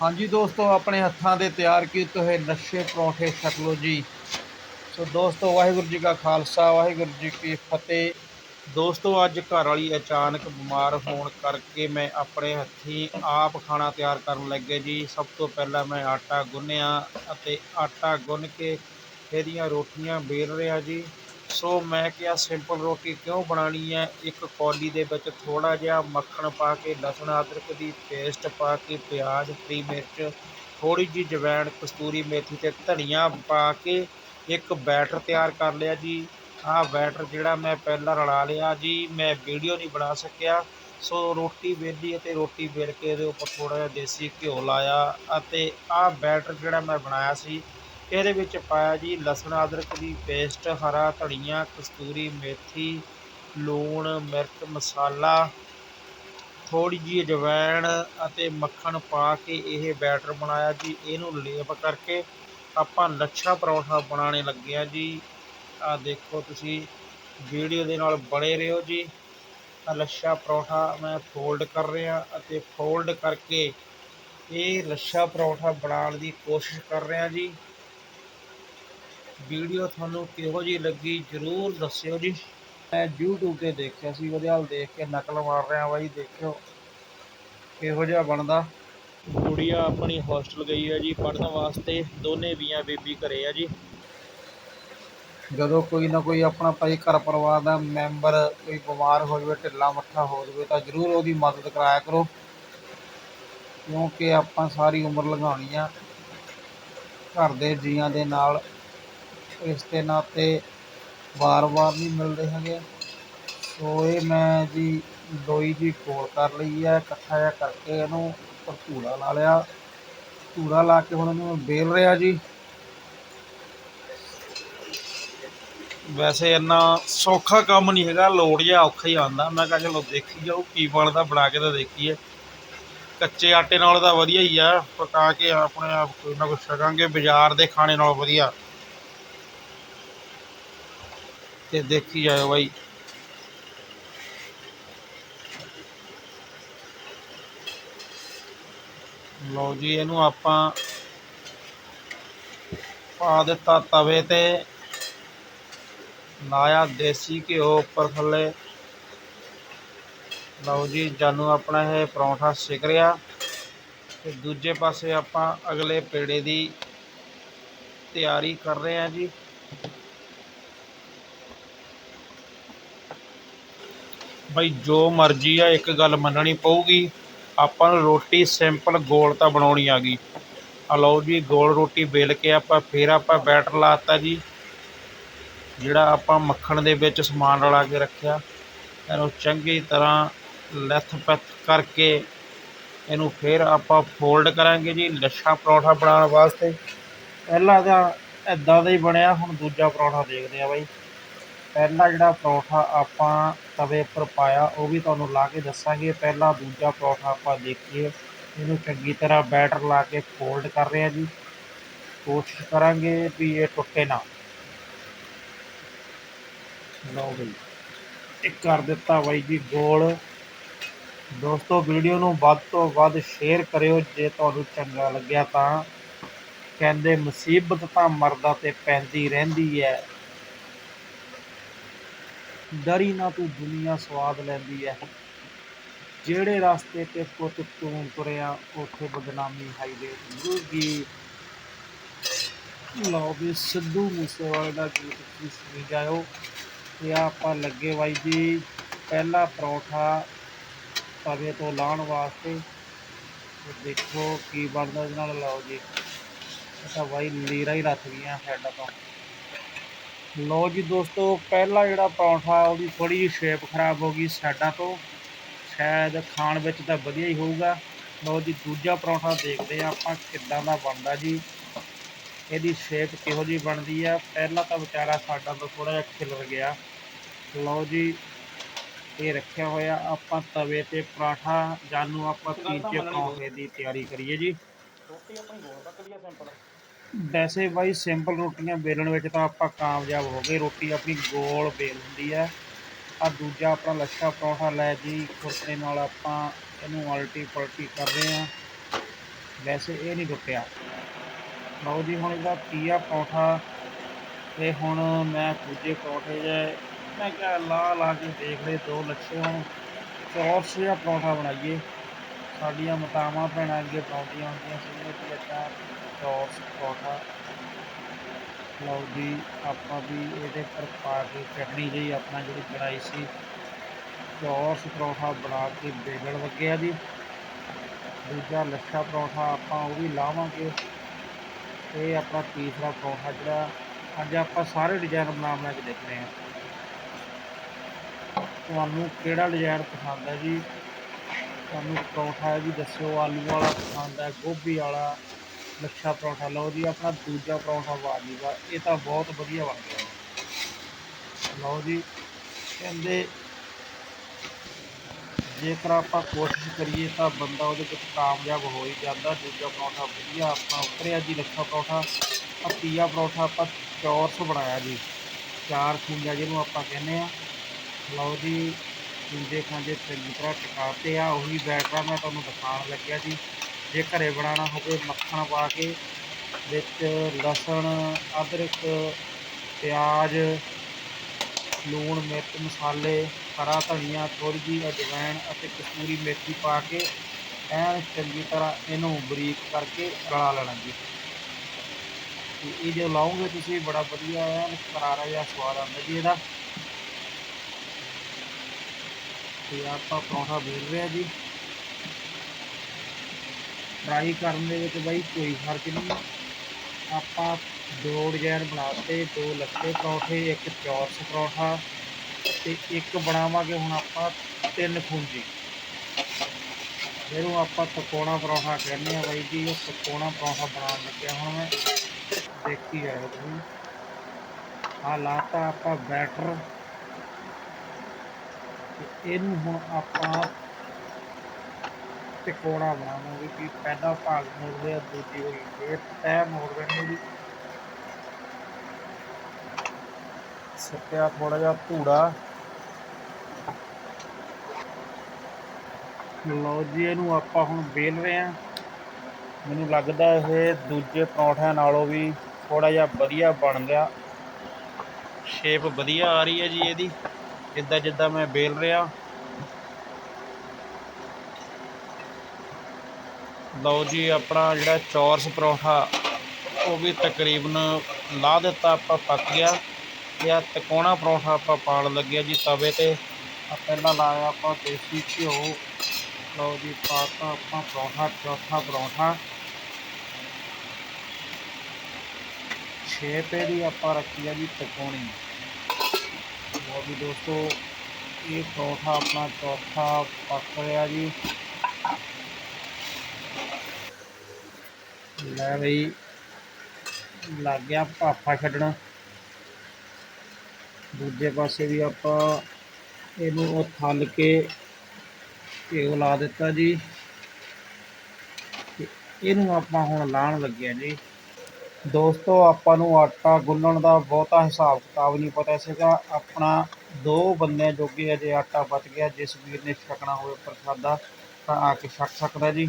ਹਾਂਜੀ ਦੋਸਤੋ, ਆਪਣੇ ਹੱਥਾਂ ਦੇ ਤਿਆਰ ਕੀਤੇ ਹੋਏ ਨਸ਼ੇ ਪਰੌਂਠੇ ਛਕ ਲਓ ਜੀ। ਸੋ ਦੋਸਤੋ, ਵਾਹਿਗੁਰੂ ਜੀ ਕਾ ਖਾਲਸਾ, ਵਾਹਿਗੁਰੂ ਜੀ ਕੀ ਫਤਿਹ। ਦੋਸਤੋ, ਅੱਜ ਘਰ ਵਾਲੀ ਅਚਾਨਕ ਬਿਮਾਰ ਹੋਣ ਕਰਕੇ ਮੈਂ ਆਪਣੇ ਹੱਥੀਂ ਆਪ ਖਾਣਾ ਤਿਆਰ ਕਰਨ ਲੱਗੇ ਜੀ। ਸਭ ਤੋਂ ਪਹਿਲਾਂ ਮੈਂ ਆਟਾ ਗੁੰਨਿਆ ਅਤੇ ਆਟਾ ਗੁੰਨ ਕੇ ਇਹਦੀਆਂ ਰੋਟੀਆਂ ਬੇਲ ਰਿਹਾ ਜੀ। ਸੋ ਮੈਂ ਕਿਹਾ ਸਿੰਪਲ ਰੋਟੀ ਕਿਉਂ ਬਣਾਉਣੀ ਹੈ? ਇੱਕ ਕੌਲੀ ਦੇ ਵਿੱਚ ਥੋੜਾ ਜਿਹਾ ਮੱਖਣ ਪਾ ਕੇ, ਲਸਣ, ਅਦਰਕ ਦੀ ਪੇਸਟ ਪਾ ਕੇ, ਪਿਆਜ਼, ਹਰੀ ਮਿਰਚ ਥੋੜੀ ਜਿਹੀ ਜਵੈਣ, ਕਸਤੂਰੀ ਮੇਥੀ ਤੇ ਧਨੀਆ ਪਾ ਕੇ ਇੱਕ ਬੈਟਰ ਤਿਆਰ ਕਰ ਲਿਆ ਜੀ। ਆਹ ਬੈਟਰ ਜਿਹੜਾ ਮੈਂ ਪਹਿਲਾਂ ਰਲਾ ਲਿਆ ਜੀ, ਮੈਂ ਵੀਡੀਓ ਨਹੀਂ ਬਣਾ ਸਕਿਆ। ਸੋ ਰੋਟੀ ਵੇਲੀ ਅਤੇ ਰੋਟੀ ਵੇਲ ਕੇ ਇਹਦੇ ਉੱਪਰ ਥੋੜਾ ਜਿਹਾ ਦੇਸੀ ਘਿਓ ਲਾਇਆ ਅਤੇ ਆਹ ਬੈਟਰ ਜਿਹੜਾ ਮੈਂ ਬਣਾਇਆ ਸੀ ਇਹਦੇ ਵਿੱਚ ਪਾਇਆ ਜੀ ਲਸਣ ਅਦਰਕ ਦੀ ਪੇਸਟ ਹਰਾ ਧਨੀਆ, ਕਸਤੂਰੀ ਮੇਥੀ, ਲੂਣ, ਮਿਰਚ, ਮਸਾਲਾ ਥੋੜੀ ਜਿਹੀ ਅਜਵਾਇਣ ਅਤੇ ਮੱਖਣ ਪਾ ਕੇ ਇਹ ਬੈਟਰ ਬਣਾਇਆ ਜੀ। ਇਹਨੂੰ ਲੇਪ ਕਰਕੇ ਆਪਾਂ ਲੱਛਾ ਪਰੌਂਠਾ ਬਣਾਉਣੇ ਲੱਗੇ ਆ ਜੀ। ਆ ਦੇਖੋ ਤੁਸੀਂ, ਵੀਡੀਓ ਦੇ ਨਾਲ ਬਣੇ ਰਹੋ ਜੀ। ਆ ਲੱਛਾ ਪਰੌਂਠਾ ਮੈਂ ਫੋਲਡ ਕਰ ਰਿਹਾ ਅਤੇ ਫੋਲਡ ਕਰਕੇ ਇਹ ਲੱਛਾ ਪਰੌਂਠਾ ਬਣਾਉਣ ਦੀ ਕੋਸ਼ਿਸ਼ ਕਰ ਰਿਹਾ ਜੀ। ਵੀਡੀਓ ਤੁਹਾਨੂੰ ਕਿਹੋ ਜਿਹੀ ਲੱਗੀ ਜਰੂਰ ਦੱਸਿਓ ਜੀ। ਮੈਂ YouTube ਤੇ ਦੇਖਿਆ ਸੀ, ਉਹਦੇ ਹਾਲ ਦੇਖ ਕੇ ਨਕਲ ਮਾਰ ਰਿਹਾ ਬਾਈ ਦੇਖਿਓ ਕਿਹੋ ਜਿਹਾ ਬਣਦਾ। ਗੁੜੀਆ ਆਪਣੀ ਹੋਸਟਲ ਗਈ ਹੈ ਜੀ, ਪੜ੍ਹਨ ਵਾਸਤੇ, ਦੋਨੇ ਬੀਆਂ ਬੇਬੀ ਘਰੇ ਆ ਜੀ। ਜਦੋਂ ਕੋਈ ਨਾ ਕੋਈ ਆਪਣਾ ਭਾਈ ਘਰ ਪਰਿਵਾਰ ਦਾ ਮੈਂਬਰ ਕੋਈ ਬਿਮਾਰ ਹੋ ਜਾਵੇ, ਢਿੱਲਾ ਮੱਠਾ ਹੋ ਜਾਵੇ, ਤਾਂ ਜ਼ਰੂਰ ਉਹਦੀ ਮਦਦ ਕਰਾਇਆ ਕਰੋ। ਕਿਉਂਕਿ ਆਪਾਂ ਸਾਰੀ ਉਮਰ ਲੰਘਾਉਣੀ ਆ। ਘਰ ਦੇ ਜੀਆਂ ਦੇ ਨਾਲ ਇਸ ਦੇ ਨਾਤੇ ਵਾਰ-ਵਾਰ ਨਹੀਂ ਮਿਲਦੇ ਹੈਗੇ। ਸੋ ਇਹ ਮੈਂ ਜੀ ਲੋਈ ਦੀ ਕੋਲ ਕਰ ਲਈ ਹੈ ਇਕੱਠਾ ਜਿਹਾ ਕਰਕੇ ਇਹਨੂੰ ਉੱਪਰ ਧੂੜਾ ਲਾ ਲਿਆ। ਧੂੜਾ ਲਾ ਕੇ ਹੁਣ ਇਹਨੂੰ ਬੇਲ ਰਿਹਾ ਜੀ। ਵੈਸੇ ਇੰਨਾ ਸੌਖਾ ਕੰਮ ਨਹੀਂ ਹੈਗਾ, ਲੋੜ ਜਿਹਾ ਔਖਾ ਹੀ ਆਉਂਦਾ। ਮੈਂ ਕਿਹਾ ਚਲੋ ਦੇਖੀ ਜਾਓ ਕੀ ਬਣਦਾ ਬਣਾ ਕੇ ਤਾਂ ਦੇਖੀਏ। ਕੱਚੇ ਆਟੇ ਨਾਲ ਤਾਂ ਵਧੀਆ ਹੀ ਆ, ਪਕਾ ਕੇ ਆਪਣੇ ਆਪ ਕੋਈ ਨਾ ਕੁਛ ਛਕਾਂਗੇ, ਬਾਜ਼ਾਰ ਦੇ ਖਾਣੇ ਨਾਲ ਵਧੀਆ। ਤੇ ਦੇਖੀ ਜਾਓ ਬਾਈ। ਲਓ ਜੀ, ਇਹਨੂੰ ਆਪਾਂ ਪਾ ਦਿੱਤਾ ਤਵੇ ਤੇ। ਲਾਇਆ ਦੇਸੀ ਘਿਓ ਉੱਪਰ ਥੱਲੇ। ਲਓ ਜੀ, ਜਾਨੂੰ ਆਪਣਾ ਇਹ ਪਰੌਂਠਾ ਸਿਕ ਰਿਹਾ ਤੇ ਦੂਜੇ ਪਾਸੇ ਆਪਾਂ ਅਗਲੇ ਪੇੜੇ ਦੀ ਤਿਆਰੀ ਕਰ ਰਹੇ ਹਾਂ ਜੀ। ਬਈ ਜੋ ਮਰਜ਼ੀ ਆ, ਇੱਕ ਗੱਲ ਮੰਨਣੀ ਪਊਗੀ। ਆਪਾਂ ਨੂੰ ਰੋਟੀ ਸਿੰਪਲ ਗੋਲ ਤਾਂ ਬਣਾਉਣੀ ਆ ਗਈ। ਆ ਲਓ ਜੀ, ਗੋਲ ਰੋਟੀ ਵੇਲ ਕੇ ਆਪਾਂ ਫੇਰ ਆਪਾਂ ਬੈਟਰ ਲਾਤਾ ਜੀ, ਜਿਹੜਾ ਆਪਾਂ ਮੱਖਣ ਦੇ ਵਿੱਚ ਸਮਾਨ ਰਲਾ ਕੇ ਰੱਖਿਆ। ਇਹਨੂੰ ਚੰਗੀ ਤਰ੍ਹਾਂ ਲੱਥ ਪੱਥ ਕਰਕੇ ਇਹਨੂੰ ਫੇਰ ਆਪਾਂ ਫੋਲਡ ਕਰਾਂਗੇ ਜੀ ਲੱਛਾ ਪਰੌਂਠਾ ਬਣਾਉਣ ਵਾਸਤੇ। ਪਹਿਲਾਂ ਤਾਂ ਇਦਾਂ ਦਾ ਹੀ ਬਣਿਆ, ਹੁਣ ਦੂਜਾ ਪਰੌਂਠਾ ਦੇਖਦੇ ਆ ਬਾਈ। ਪਹਿਲਾ ਜਿਹੜਾ ਪਰੌਂਠਾ ਆਪਾਂ ਤਵੇ ਉੱਪਰ ਪਾਇਆ, ਉਹ ਵੀ ਤੁਹਾਨੂੰ ਲਾ ਕੇ ਦੱਸਾਂਗੇ। ਪਹਿਲਾ ਦੂਜਾ ਪਰੌਂਠਾ ਆਪਾਂ ਦੇਖੀਏ। ਇਹਨੂੰ ਚੰਗੀ ਤਰ੍ਹਾਂ ਬੈਟਰ ਲਾ ਕੇ ਫੋਲਡ ਕਰ ਰਿਹਾ ਜੀ। ਕੋਸ਼ਿਸ਼ ਕਰਾਂਗੇ ਵੀ ਇਹ ਟੁੱਟੇ ਨਾ। ਲਓ ਬਈ ਇਹ ਕਰ ਦਿੱਤਾ ਬਾਈ ਜੀ ਗੋਲ। ਦੋਸਤੋ, ਵੀਡੀਓ ਨੂੰ ਵੱਧ ਤੋਂ ਵੱਧ ਸ਼ੇਅਰ ਕਰਿਓ। ਜੇ ਤੁਹਾਨੂੰ ਚੰਗਾ ਲੱਗਿਆ ਤਾਂ। ਕਹਿੰਦੇ ਮੁਸੀਬਤ ਤਾਂ ਮਰਦਾ ਤੇ ਪੈਂਦੀ ਰਹਿੰਦੀ ਹੈ। ਡਰੀ ਨਾ ਤੂੰ ਦੁਨੀਆ ਸਵਾਦ ਲੈਂਦੀ ਹੈ ਜਿਹੜੇ ਰਸਤੇ ਤੇ ਪੁੱਤ ਤੂੰ ਤੁਰਿਆ, ਉੱਥੇ ਬਦਨਾਮੀ ਹਾਈਵੇ ਮਿਲੂਗੀ ਲਓ ਵੀ ਸਿੱਧੂ ਮੂਸੇਵਾਲੇ ਦਾ ਗੀਤ ਤੁਸੀਂ ਸੁਣੀ ਜਾਇਓ। ਤੇ ਆਪਾਂ ਲੱਗੇ ਬਾਈ ਜੀ, ਪਹਿਲਾ ਪਰੌਠਾ ਤਵੇ ਤੋਂ ਲਾਉਣ ਵਾਸਤੇ। ਦੇਖੋ ਕੀ ਬਣਦਾ ਇਹਦੇ ਨਾਲ। ਲਓ ਜੀ ਅੱਛਾ ਬਾਈ ਲੀਰਾ ਹੀ ਰੱਖ ਗਈਆਂ ਹੈਡ ਤੋਂ। ਲਓ ਜੀ ਦੋਸਤੋ ਪਹਿਲਾ ਜਿਹੜਾ ਪਰੌਂਠਾ ਉਹਦੀ ਥੋੜੀ ਜਿਹੀ ਸ਼ੇਪ ਖਰਾਬ ਹੋ ਗਈ ਸਾਈਡਾਂ ਤੋਂ। ਸ਼ਾਇਦ ਖਾਣ ਵਿੱਚ ਤਾਂ ਵਧੀਆ ਹੀ ਹੋਊਗਾ। ਲਓ ਜੀ ਦੂਜਾ ਪਰੌਂਠਾ ਦੇਖਦੇ ਆ ਆਪਾਂ ਕਿੱਦਾਂ ਦਾ ਬਣਦਾ ਜੀ। ਇਹਦੀ ਸ਼ੇਪ ਕਿਹੋ ਜਿਹੀ ਬਣਦੀ ਆ। ਪਹਿਲਾ ਤਾਂ ਵਿਚਾਰਾ ਸਾਡਾ ਤੋਂ ਥੋੜਾ ਜਿਹਾ ਖਿਲਰ ਗਿਆ। ਲਓ ਜੀ ਇਹ ਰੱਖਿਆ ਹੋਇਆ। ਆਪਾਂ ਤਵੇ ਤੇ ਪਰਾਠਾ ਜਾਨੂੰ ਆਪਾਂ ਤੀਜੇ ਪਰੌਂਠੇ ਦੀ ਤਿਆਰੀ ਕਰੀਏ ਜੀ। ਰੋਟੀ ਆਪਣੀ ਗੋਲ ਪੱਕਦੀ ਆ ਸਿੰਪਲ ਵੈਸੇ ਬਾਈ ਸਿੰਪਲ ਰੋਟੀਆਂ ਵੇਲਣ ਵਿੱਚ ਤਾਂ ਆਪਾਂ ਕਾਮਯਾਬ ਹੋ ਗਏ। ਰੋਟੀ ਆਪਣੀ ਗੋਲ ਵੇਲ ਹੁੰਦੀ ਹੈ। ਆ ਦੂਜਾ ਆਪਣਾ ਲੱਛਾ ਪਰੌਂਠਾ ਲੈ ਜੀ। ਖੁਰਪੇ ਨਾਲ ਆਪਾਂ ਇਹਨੂੰ ਅਲਟੀ ਪਲਟੀ ਕਰ ਰਹੇ ਹਾਂ। ਵੈਸੇ ਇਹ ਨਹੀਂ ਟੁੱਟਿਆ ਲਓ ਜੀ, ਹੁਣ ਇਹਦਾ ਪੀਆ ਪਰੌਂਠਾ? ਤੇ ਹੁਣ ਮੈਂ ਦੂਜੇ ਪਰੌਂਠੇ ਜੇ ਮੈਂ ਕਿਹਾ ਲਾ ਲਾ ਕੇ ਦੇਖ ਲਏ ਦੋ ਲੱਛੇ। ਹੁਣ ਚੌਰਸ ਜਿਹਾ ਪਰੌਂਠਾ ਬਣਾਈਏ। ਸਾਡੀਆਂ ਮਾਤਾਵਾਂ ਭੈਣਾਂ ਅੱਗੇ ਪਰੌਂਠੀਆਂ ਹੁੰਦੀਆਂ ਸੀ। ਕਿ ਬੱਚਾ ਚੌਰਸ ਪਰੌਂਠਾ ਲਓ ਜੀ, ਆਪਾਂ ਵੀ ਇਹਦੇ ਪਰ ਪਾ ਕੇ ਚਟਨੀ ਜਿਹੀ ਆਪਣਾ ਜਿਹੜੀ ਬਣਾਈ ਸੀ ਚੌਰਸ ਪਰੌਂਠਾ ਬਣਾ ਕੇ ਬੇਗਲ ਲੱਗਿਆ ਜੀ। ਦੂਜਾ ਲੱਛਾ ਪਰੌਂਠਾ ਆਪਾਂ ਉਹ ਵੀ ਲਾਵਾਂਗੇ। ਇਹ ਆਪਣਾ ਤੀਸਰਾ ਪਰੌਂਠਾ ਜਿਹੜਾ ਅੱਜ ਆਪਾਂ ਸਾਰੇ ਡਿਜ਼ਾਈਨ ਬਣਾ ਬਣਾ ਕੇ ਦੇਖਦੇ ਹਾਂ। ਤੁਹਾਨੂੰ ਕਿਹੜਾ ਡਿਜ਼ਾਈਨ ਪਸੰਦ ਹੈ ਜੀ? ਤੁਹਾਨੂੰ ਪਰੌਂਠਾ ਹੈ ਜੀ ਦੱਸਿਓ, ਆਲੂ ਵਾਲਾ ਪਸੰਦ ਹੈ, ਗੋਭੀ ਵਾਲਾ, ਲੱਛਾ ਪਰੌਂਠਾ, ਲਓ ਜੀ, ਆਪਣਾ ਦੂਜਾ ਪਰੌਂਠਾ ਵਾਜੀ ਵਾ ਇਹ ਤਾਂ ਬਹੁਤ ਵਧੀਆ ਬਣ ਗਿਆ। ਲਓ ਜੀ, ਕਹਿੰਦੇ ਜੇਕਰ ਆਪਾਂ ਕੋਸ਼ਿਸ਼ ਕਰੀਏ ਤਾਂ ਬੰਦਾ ਉਹਦੇ ਵਿੱਚ ਕਾਮਯਾਬ ਹੋ ਹੀ ਜਾਂਦਾ, ਦੂਜਾ ਪਰੌਂਠਾ ਵਧੀਆ, ਆਪਣਾ ਉਤਰਿਆ ਜੀ ਲੱਛਾ ਪਰੌਂਠਾ ਆ ਤੀਆ ਪਰੌਂਠਾ ਆਪਾਂ ਚੌਰਸ ਬਣਾਇਆ ਜੀ, ਚਾਰ ਖੁੰਜਾ ਜਿਹਨੂੰ ਆਪਾਂ ਕਹਿੰਦੇ ਆ ਲਓ ਜੀ ਖੁੰਜੇ ਖਾਂਜੇ ਚੰਗੀ ਤਰ੍ਹਾਂ ਟਿਕਾਤੇ ਆ, ਉਹੀ ਬੈਟਰਾ ਮੈਂ ਤੁਹਾਨੂੰ ਦਿਖਾਉਣ ਲੱਗਿਆ ਜੀ। ਜੇ ਘਰੇ ਬਣਾਉਣਾ ਹੋਵੇ ਮੱਖਣ ਪਾ ਕੇ, ਵਿੱਚ ਲਸਣ, ਅਦਰਕ, ਪਿਆਜ਼, ਲੂਣ, ਮਿਰਚ, ਮਸਾਲੇ, ਹਰਾ ਧਨੀਆ, ਥੋੜ੍ਹੀ ਜਿਹੀ ਅਜਵਾਇਣ ਅਤੇ ਕਸੂਰੀ ਮੇਥੀ ਪਾ ਕੇ ਐਨ ਚੰਗੀ ਤਰ੍ਹਾਂ ਇਹਨੂੰ ਬਰੀਕ ਕਰਕੇ ਰਲਾ ਲੈਣਾ ਜੀ। ਤੇ ਇਹ ਜੋ ਲਾਉਂਗੇ ਤੁਸੀਂ, ਬੜਾ ਵਧੀਆ ਐਨ ਕਰਾਰਾ ਜਿਹਾ ਸਵਾਦ ਆਉਂਦਾ ਜੀ ਇਹਦਾ। ਤੇ ਆਪਾਂ ਪਰੌਂਠਾ ਵੇਲ ਰਿਹਾ ਜੀ। ਫਰਾਈ ਕਰਨ ਦੇ ਵਿੱਚ ਬਾਈ ਕੋਈ ਫ਼ਰਕ ਨਹੀਂ। ਆਪਾਂ ਦੋ ਡਿਜ਼ਾਈਨ ਬਣਾਤੇ ਦੋ ਲੱਛੇ ਪਰੌਂਠੇ, ਇੱਕ ਚੌਰਸ ਪਰੌਂਠਾ ਤੇ ਇੱਕ ਬਣਾਵਾਂਗੇ ਹੁਣ ਆਪਾਂ ਤਿੰਨ ਖੁੰਜੀ ਜਿਹਨੂੰ ਆਪਾਂ ਤਕੋਣਾ ਪਰੌਂਠਾ ਕਹਿੰਦੇ ਆ ਬਾਈ ਜੀ, ਉਹ ਤਕੋਣਾ ਪਰੌਂਠਾ ਬਣਾਉਣ ਲੱਗਿਆ ਹੁਣ ਮੈਂ। ਦੇਖੀ ਜਾਓ ਤੁਸੀਂ। ਆ ਲਾਤਾ ਆਪਾਂ ਬੈਟਰ। ਤੇ ਇਹਨੂੰ ਹੁਣ ਆਪਾਂ ਤਿਕੋਣਾ ਬਣਾਵਾਂਗੇ ਕਿ ਪਹਿਲਾ ਭਾਗ ਮੋੜਦੇ ਆ, ਦੂਜੀ ਵਾਰੀ ਫੇਰ ਤੈ ਮੋੜ ਦੇਣੀ ਜੀ। ਸੱਤਿਆ ਥੋੜਾ ਜਿਹਾ ਧੂੜਾ। ਲਓ ਜੀ, ਇਹਨੂੰ ਆਪਾਂ ਹੁਣ ਵੇਲ ਰਹੇ ਆ ਮੈਨੂੰ ਲੱਗਦਾ ਇਹ ਦੂਜੇ ਪਰੌਂਠਿਆਂ ਨਾਲੋਂ ਵੀ ਥੋੜਾ ਜਿਹਾ ਵਧੀਆ ਬਣ ਗਿਆ। ਸ਼ੇਪ ਵਧੀਆ ਆ ਰਹੀ ਹੈ ਜੀ ਇਹਦੀ। ਜਿੱਦਾਂ ਜਿੱਦਾਂ ਮੈਂ ਵੇਲ ਰਿਹਾ। ਲਓ ਜੀ, ਆਪਣਾ ਜਿਹੜਾ ਚੌਰਸ ਪਰੌਂਠਾ, ਉਹ ਵੀ ਤਕਰੀਬਨ ਲਾ ਦਿੱਤਾ ਆਪਾਂ, ਪੱਕ ਗਿਆ। ਤੇ ਆ ਤਕੋਣਾ ਪਰੌਂਠਾ ਆਪਾਂ ਪਾਣ ਲੱਗਿਆ ਜੀ ਤਵੇ ਤੇ। ਆ ਪਹਿਲਾਂ ਲਾਇਆ ਆਪਾਂ ਦੇਸੀ ਘਿਓ, ਲਓ ਜੀ ਪਾਤਾ ਆਪਾਂ ਪਰੌਂਠਾ, ਚੌਥਾ ਪਰੌਂਠਾ। ਛੇ ਪੇ ਦੀ ਆਪਾਂ ਰੱਖੀ ਆ ਜੀ ਤਕੋਣੀ। ਲਓ ਵੀ ਦੋਸਤੋ, ਇਹ ਪਰੌਂਠਾ ਆਪਣਾ ਚੌਥਾ ਪੱਕ ਰਿਹਾ ਜੀ। ਲੈ ਬਈ, ਲੱਗ ਗਿਆ ਭਾਫਾ ਛੱਡਣਾ। ਦੂਜੇ ਪਾਸੇ ਵੀ ਆਪਾਂ ਇਹਨੂੰ ਉਹ ਥੱਲ ਕੇ ਘਿਓ ਲਾ ਦਿੱਤਾ ਜੀ। ਇਹਨੂੰ ਆਪਾਂ ਹੁਣ ਲਾਣ ਲੱਗਿਆ ਜੀ। ਦੋਸਤੋ, ਆਪਾਂ ਨੂੰ ਆਟਾ ਗੁੰਨਣ ਦਾ ਬਹੁਤਾ ਹਿਸਾਬ ਕਿਤਾਬ ਨਹੀਂ ਪਤਾ ਸੀਗਾ। ਆਪਣਾ ਦੋ ਬੰਦਿਆਂ ਜੋਗੇ ਅਜੇ ਆਟਾ ਬਚ ਗਿਆ, ਜਿਸ ਵੀਰ ਨੇ ਛਕਣਾ ਹੋਵੇ ਪ੍ਰਸ਼ਾਦਾ, ਤਾਂ ਆ ਕੇ ਛਕ ਸਕਦਾ ਜੀ।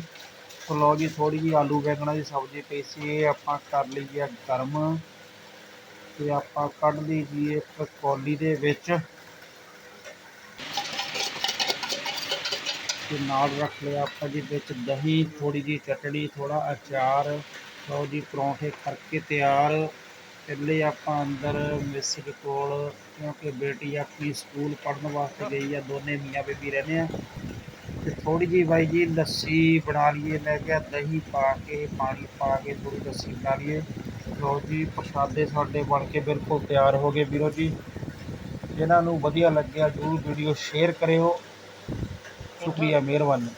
ਸੋ ਲਓ ਜੀ ਥੋੜੀ ਜਿਹੀ ਆਲੂ ਬੈਂਗਣਾ ਦੀ ਸਬਜ਼ੀ ਪਈ ਸੀ ਇਹ ਆਪਾਂ ਕਰ ਲਈ ਆ ਗਰਮ। ਤੇ ਆਪਾਂ ਕੱਢ ਲਈ ਜੀ ਇੱਕ ਕੌਲੀ ਦੇ ਵਿੱਚ। ਤੇ ਨਾਲ ਰੱਖ ਲਿਆ ਆਪਾਂ ਜੀ ਵਿੱਚ ਦਹੀਂ ਥੋੜੀ ਜਿਹੀ ਚਟਣੀ ਥੋੜਾ ਅਚਾਰ। ਲਓ ਜੀ, ਪਰੌਂਠੇ ਕਰਕੇ ਤਿਆਰ। ਪਹਿਲੇ ਆਪਾਂ ਅੰਦਰ ਮਿਸਿਰ ਕੋਲ, ਕਿਉਂਕਿ ਬੇਟੀ ਆਪਣੀ ਸਕੂਲ ਪੜ੍ਹਨ ਵਾਸਤੇ ਗਈ ਆ, ਦੋਨੇ ਮੀਆਂ ਬੇਬੀ ਰਹਿੰਦੇ ਆ। ਤੇ ਥੋੜੀ ਜਿਹੀ ਬਾਈ ਜੀ ਲੱਸੀ ਬਣਾ ਲਈਏ, ਮੈਂ ਕਿਹਾ ਦਹੀਂ ਪਾ ਕੇ, ਪਾਣੀ ਪਾ ਕੇ ਥੋੜੀ ਲੱਸੀ ਬਣਾ ਲਈਏ। ਲਓ ਜੀ, ਪ੍ਰਸ਼ਾਦੇ ਸਾਡੇ ਬਣ ਕੇ ਬਿਲਕੁਲ ਤਿਆਰ ਹੋ ਗਏ ਵੀਰੋ ਜੀ। ਜਿਨ੍ਹਾਂ ਨੂੰ ਵਧੀਆ ਲੱਗਿਆ ਜਰੂਰ ਵੀਡੀਓ ਸ਼ੇਅਰ ਕਰਿਓ। ਸ਼ੁਕਰੀਆ, ਮਿਹਰਬਾਨੀ।